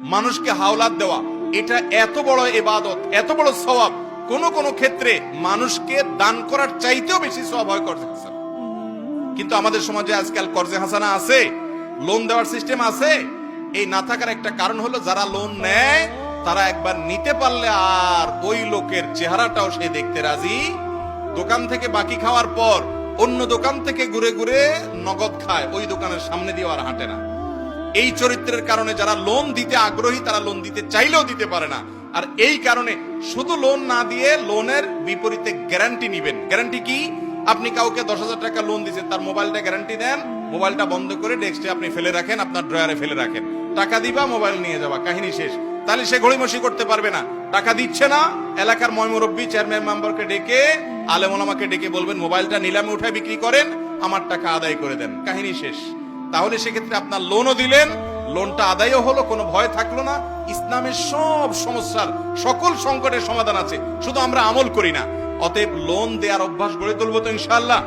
মানুষকে হাওলাত দেওয়া। এটা এত বড় এবাদত এত বড় সওয়াব। কোন কোন ক্ষেত্রে মানুষকে দান করার চাইতেও বেশি সওয়াব হয় কর্জে হাসানা। কিন্তু আমাদের সমাজে আজকাল কর্জে হাসানা আছে, লোন দেওয়ার সিস্টেম আছে। এই না থাকার একটা কারণ হলো যারা লোন নেয়, তারা একবার নিতে পারলে আর ওই লোকের চেহারাটাও সে দেখতে রাজি। দোকান থেকে বাকি খাওয়ার পর অন্য দোকান থেকে ঘুরে ঘুরে নগদ খায়, ওই দোকানের সামনে দিয়ে আর হাঁটে না। এই চরিত্রের কারণে যারা লোন দিতে আগ্রহী, তারা লোন দিতে চাইলেও দিতে পারে না। আর এই কারণে শুধু লোন না দিয়ে লোনের বিপরীতে গ্যারান্টি নিবেন। গ্যারান্টি কি? আপনি কাউকে দশ হাজার টাকা লোন দিচ্ছেন তার মোবাইলটা গ্যারান্টি দেন, মোবাইলটা বন্ধ করে ডেস্কে আপনি ফেলে রাখেন, আপনার ড্রয়ারে ফেলে রাখেন। টাকা দিবা, মোবাইল নিয়ে যাওয়া কাহিনী শেষ। তাহলে সে ঘড়িমসি করতে পারবে না। টাকা দিচ্ছে না, এলাকার ময়মুরব্বী চেয়ারম্যান মেম্বারকে ডেকে আলেমোলামাকে ডেকে বলবেন, মোবাইলটা নিলামে উঠায় বিক্রি করেন, আমার টাকা আদায় করে দেন। কাহিনী শেষ। তাহলে সেক্ষেত্রে আপনার লোনও দিলেন লোনটা আদায়ও হলো, কোনো ভয় থাকল না। ইসলামের সব সমস্যার, সকল সংকটের সমাধান আছে। শুধু আমরা আমল করি না, অতএব লোন দেওয়ার অভ্যাস গড়ে তুলবো তো ইনশাল্লাহ